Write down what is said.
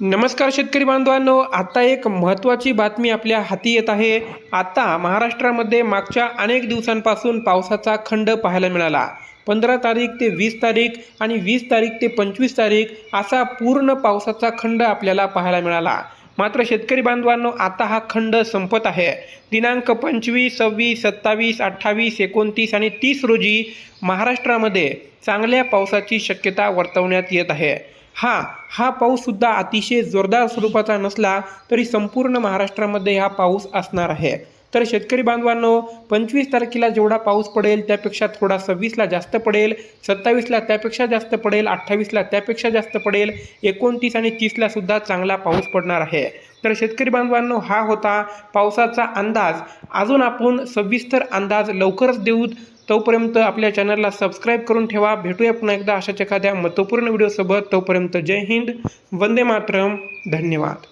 नमस्कार शेतकरी बांधवांनो आता एक महत्त्वाची बातमी आपल्या हाती येत आहे. आता महाराष्ट्रामध्ये मागच्या अनेक दिवसांपासून पावसाचा खंड पाहायला मिळाला. पंधरा तारीख ते वीस तारीख आणि वीस तारीख ते पंचवीस तारीख असा पूर्ण पावसाचा खंड आपल्याला पाहायला मिळाला. मात्र शेतकरी बांधवांनो आता हा खंड संपत आहे. दिनांक पंचवीस सव्वीस सत्तावीस अठ्ठावीस एकोणतीस आणि तीस रोजी महाराष्ट्रामध्ये चांगल्या पावसाची शक्यता वर्तवण्यात येत आहे. हा हा पाऊससुद्धा अतिशय जोरदार स्वरूपाचा नसला तरी संपूर्ण महाराष्ट्रामध्ये हा पाऊस असणार आहे. तर शेतकरी बांधवांनो पंचवीस तारखेला जेवढा पाऊस पडेल त्यापेक्षा थोडा सव्वीसला जास्त पडेल सत्तावीसला त्यापेक्षा जास्त पडेल अठ्ठावीसला त्यापेक्षा जास्त पडेल एकोणतीस आणि तीसला सुद्धा चांगला पाऊस पडणार आहे. तर शेतकरी बांधवांनो हा होता पावसाचा अंदाज. अजून आपण सविस्तर अंदाज लवकरच देऊ. तोपर्यंत आपल्या चॅनलला सबस्क्राईब करून ठेवा. भेटूया पुन्हा एकदा अशाच एखाद्या महत्त्वपूर्ण व्हिडिओसोबत. तोपर्यंत जय हिंद. वंदे मातरम. धन्यवाद.